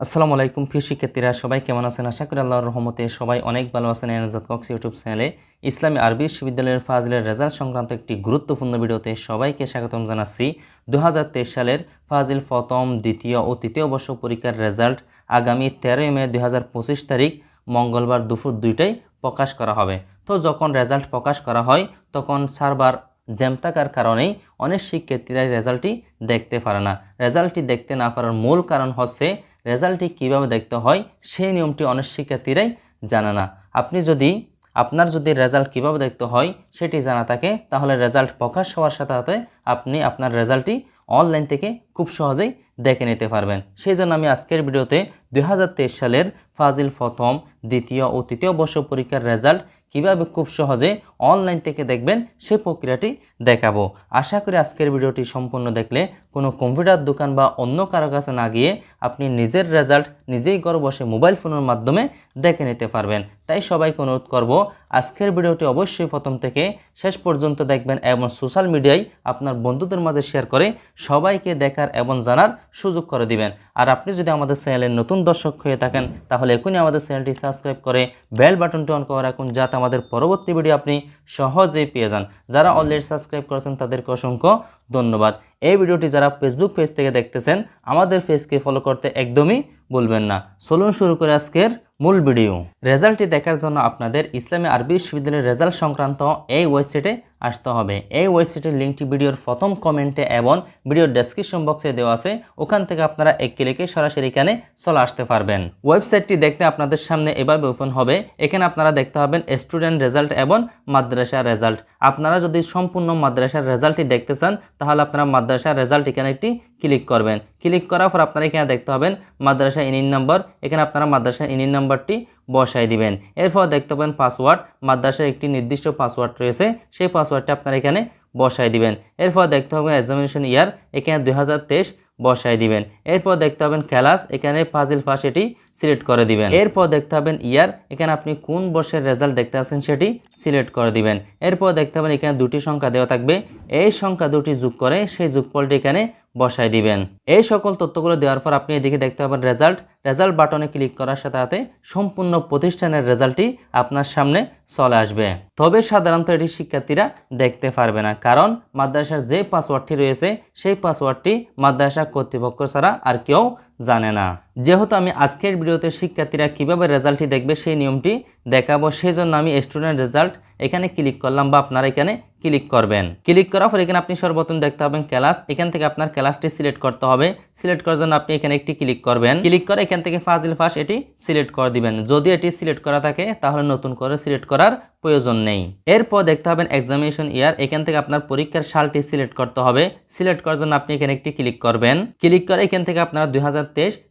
আসসালামু আলাইকুম, প্রিয় শিক্ষার্থীরা, সবাই কেমন আছেন? আশা করি আল্লাহর রহমতে সবাই অনেক ভালো আছেন। এনাজাদ কক্স ইউটিউব চ্যানেলে ইসলামী আরবি বিশ্ববিদ্যালয়ের ফাজিলের রেজাল্ট সংক্রান্ত একটি গুরুত্বপূর্ণ ভিডিওতে সবাইকে স্বাগতম জানাচ্ছি। দু হাজার তেইশ সালের ফাজিল প্রথম, দ্বিতীয় ও তৃতীয় বর্ষ পরীক্ষার রেজাল্ট আগামী তেরোই মে দু হাজার পঁচিশ তারিখ, মঙ্গলবার দুপুর দুইটায় প্রকাশ করা হবে। তো যখন রেজাল্ট প্রকাশ করা হয়, তখন সার্ভার জ্যাম থাকার কারণেই অনেক শিক্ষার্থীরা রেজাল্টটি দেখতে পারে না। রেজাল্টটি দেখতে না পারার মূল কারণ হচ্ছে রেজাল্টটি কীভাবে দেখতে হয়, সেই নিয়মটি অনেক শিক্ষার্থীরাই জানে না। আপনি যদি, আপনার যদি রেজাল্ট কীভাবে দেখতে হয়, সেটি জানা থাকে, তাহলে রেজাল্ট প্রকাশ হওয়ার সাথে সাথে আপনি আপনার রেজাল্টটি অনলাইন থেকে খুব সহজেই দেখে নিতে পারবেন। সেই জন্য আমি আজকের ভিডিওতে দু হাজার তেইশ সালের ফাজিল প্রথম, দ্বিতীয় ও তৃতীয় বর্ষ পরীক্ষার রেজাল্ট কীভাবে খুব সহজে অনলাইন থেকে দেখবেন সেই প্রক্রিয়াটি দেখাবো। আশা করি আজকের ভিডিওটি সম্পূর্ণ দেখলে কোনো কম্পিউটার দোকান বা অন্য কারও কাছে না গিয়ে আপনি নিজের রেজাল্ট নিজেই ঘরে বসে মোবাইল ফোনের মাধ্যমে দেখে নিতে পারবেন। তাই সবাইকে অনুরোধ করব, আজকের ভিডিওটি অবশ্যই প্রথম থেকে শেষ পর্যন্ত দেখবেন এবং সোশ্যাল মিডিয়ায় আপনার বন্ধুদের মাঝে শেয়ার করে সবাইকে দেখার এবং জানার সুযোগ করে দিবেন। আর আপনি যদি আমাদের চ্যানেলের নতুন দর্শক হয়ে থাকেন, তাহলে এখনই আমাদের চ্যানেলটি সাবস্ক্রাইব করে বেল বাটনটি অন করে রাখুন, যাতে আমাদের পরবর্তী ভিডিও আপনি সহজেই পেয়ে যান। যারা অলরেডি সাবস্ক্রাইব করেছেন তাদেরকে অসংখ্য ধন্যবাদ। এই ভিডিওটি যারা ফেসবুক পেজ থেকে দেখতেছেন আমাদের পেজকে ফলো করতে একদমই বলবেন না। চলুন শুরু করে আজকের মূল ভিডিও রেজাল্টটি দেখার জন্য আপনাদের ইসলামী আরবি বিশ্ববিদ্যালয়ের রেজাল্ট সংক্রান্ত এই ওয়েবসাইটে আসতে হবে। এই ওয়েবসাইটের লিঙ্কটি ভিডিওর প্রথম কমেন্টে এবং ভিডিওর ডেসক্রিপশন বক্সে দেওয়া আছে। ওখান থেকে আপনারা এক ক্লিকে সরাসরি এখানে চলে আসতে পারবেন। ওয়েবসাইটটি দেখতে আপনাদের সামনে এভাবে ওপেন হবে। এখানে আপনারা দেখতে পাবেন স্টুডেন্ট রেজাল্ট এবং মাদ্রাসা রেজাল্ট আপনারা যদি সম্পূর্ণ মাদ্রাসার রেজাল্টটি দেখতে চান, তাহলে আপনারা মাদ্রাসার রেজাল্ট এখানে একটি ক্লিক করবেন। ক্লিক করার পর আপনারা এখানে দেখতে পাবেন মাদ্রাসা ইনিন নাম্বার এখানে আপনারা মাদ্রাসা ইনিন নাম্বারটি বসাই দিবেন। এরপর দেখতে পাবেন পাসওয়ার্ড মাদ্রাসার একটি নির্দিষ্ট পাসওয়ার্ড রয়েছে, সেই পাসওয়ার্ডটা আপনারা এখানে বসাই দিবেন। এরপর দেখতে হবে এক্সামিনেশন ইয়ার এখানে দু হাজার তেইশ বসাই দিবেন। এরপর দেখতে পাবেন ক্লাস এখানে ফাজিল ফাঁস এটি সিলেক্ট করে দিবেন। এরপর দেখতে পাবেন ইয়ার, এখানে আপনি কোন বর্ষের রেজাল্ট দেখতে আছেন সেটি সিলেক্ট করে দিবেন। এরপর দেখতে পাবেন এখানে দুটি সংখ্যা দেওয়া থাকবে। এই সংখ্যা দুটি যোগ করে সেই যোগফলটি এখানে বসাই দিবেন। এই সকল তথ্যগুলো দেওয়ার পর আপনি এদিকে দেখতে পাবেন রেজাল্ট। রেজাল্ট বাটনে ক্লিক করার সাথে সাথে সম্পূর্ণ প্রতিষ্ঠানের রেজাল্টটি আপনার সামনে চলে আসবে। তবে সাধারণত এটি শিক্ষার্থীরা দেখতে পারবে না, কারণ মাদ্রাসার যে পাসওয়ার্ডটি রয়েছে, সেই পাসওয়ার্ডটি মাদ্রাসা কর্তৃপক্ষ ছাড়া আর কেউ জানে না। যেহেতু আমি আজকের ভিডিওতে শিক্ষার্থীরা কীভাবে রেজাল্টটি দেখবে সেই নিয়মটি দেখাবো সেই জন্য আমি স্টুডেন্ট রেজাল্ট এখানে ক্লিক করলাম বা আপনারা এখানে ক্লিক করবেন। ক্লিক করার পর এখানে আপনি সর্বপ্রথম দেখতে পাবেন ক্লাস এখান থেকে আপনার ক্লাসটি সিলেক্ট করতে হবে। সিলেক্ট করার জন্য আপনি এখানে একটি ক্লিক করবেন। ক্লিক করে এখান থেকে ফাজিল ফাঁস এটি সিলেক্ট করে দিবেন। যদি এটি সিলেক্ট করা থাকে, তাহলে নতুন করে সিলেক্ট করার প্রয়োজন নেই। এরপর দেখতে হবেন এক্সামিনেশন ইয়ার এখান থেকে আপনার পরীক্ষার সালটি সিলেক্ট করতে হবে। সিলেক্ট করার জন্য আপনি এখানে একটি ক্লিক করবেন। ক্লিক করে এখান থেকে আপনারা দুই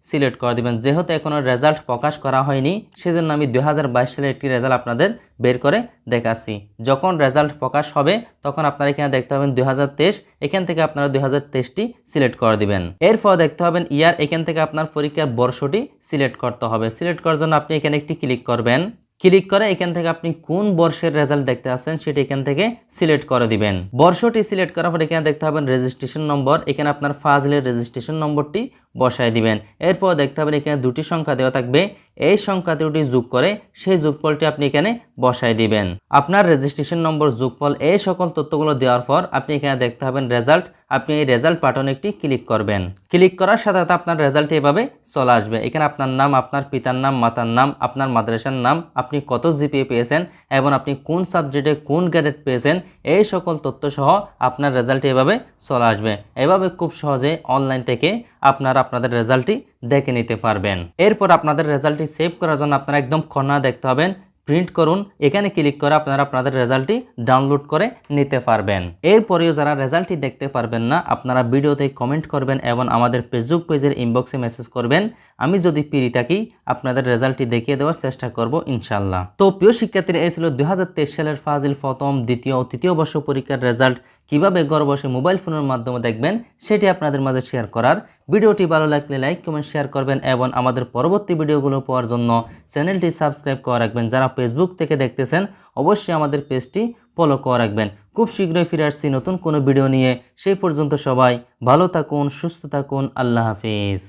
সিলেক্ট করে দেবেন। যেহেতু এখনও রেজাল্ট প্রকাশ করা হয়নি, সেজন্য আমি দুই সালের একটি রেজাল্ট আপনাদের বের করে দেখাচ্ছি। যখন রেজাল্ট প্রকাশ হবে, তখন আপনারা এখানে দেখতে পাবেন তেইশ, এখান থেকে আপনারা দুই টি সিলেক্ট করে দিবেন। এরপর দেখতে হবেন ইয়ার, এখান থেকে আপনার পরীক্ষার বর্ষটি সিলেক্ট করতে হবে। সিলেক্ট করার জন্য আপনি এখানে একটি ক্লিক করবেন। ক্লিক করে এখান থেকে আপনি কোন বর্ষের রেজাল্ট দেখতে আসছেন সেটি এখান থেকে সিলেক্ট করে দিবেন। বর্ষটি সিলেক্ট করার পর এখানে দেখতে পাবেন রেজিস্ট্রেশন নম্বর এখানে আপনার ফাজলের রেজিস্ট্রেশন নম্বরটি বসায় দিবেন। এরপর দেখতে পাবেন এখানে দুটি সংখ্যা দেওয়া থাকবে এই সংখ্যা দুটি যোগ করে সেই যোগফলটি আপনি এখানে বসায় দিবেন। আপনার রেজিস্ট্রেশন নম্বর যোগফল, এই সকল তথ্যগুলো দেওয়ার পর আপনি এখানে দেখতে পাবেন রেজাল্ট আপনি এই রেজাল্ট বাটনে একটি ক্লিক করবেন। ক্লিক করার সাথে সাথে আপনার রেজাল্ট এভাবে চলে আসবে। এখানে আপনার নাম, আপনার পিতার নাম, মাতার নাম, আপনার মাদ্রাসার নাম, আপনি কত জিপিএ পেয়েছেন এবং আপনি কোন সাবজেক্টে কোন গ্রেডেড পেয়েছেন, এই সকল তথ্য সহ আপনার রেজাল্ট এভাবে চলে আসবে। এভাবে খুব সহজে অনলাইন থেকে আপনারা আপনাদের রেজাল্টটি দেখে নিতে পারবেন। এরপর আপনাদের রেজাল্টটি সেভ করার জন্য আপনারা একদম কর্নার দেখতে হবেন প্রিন্ট করুন। এখানে ক্লিক করে আপনারা আপনাদের রেজাল্টটি ডাউনলোড করে নিতে পারবেন। এরপরেও যারা রেজাল্টটি দেখতে পারবেন না, আপনারা ভিডিওতে কমেন্ট করবেন এবং আমাদের ফেসবুক পেজের ইনবক্সে মেসেজ করবেন। আমি যদি পিরি থাকি, আপনাদের রেজাল্টটি দেখিয়ে দেওয়ার চেষ্টা করব ইনশাল্লাহ তো প্রিয় শিক্ষার্থীরা দুই হাজার তেইশ সালের ফাজিল প্রথম, দ্বিতীয় ও তৃতীয় বর্ষ পরীক্ষার রেজাল্ট। কীভাবে ঘর বসে মোবাইল ফোনের মাধ্যমে দেখবেন সেটি আপনাদের মাঝে শেয়ার করার। ভিডিওটি ভালো লাগলে লাইক কমেন্ট শেয়ার করবেন এবং আমাদের পরবর্তী ভিডিওগুলো পাওয়ার জন্য চ্যানেলটি সাবস্ক্রাইব করে রাখবেন। যারা ফেসবুক থেকে দেখতেছেন, অবশ্যই আমাদের পেজটি ফলো করে রাখবেন। খুব শীঘ্রই ফিরে আসছি নতুন কোনো ভিডিও নিয়ে। সেই পর্যন্ত সবাই ভালো থাকুন, সুস্থ থাকুন, আল্লাহ হাফিজ।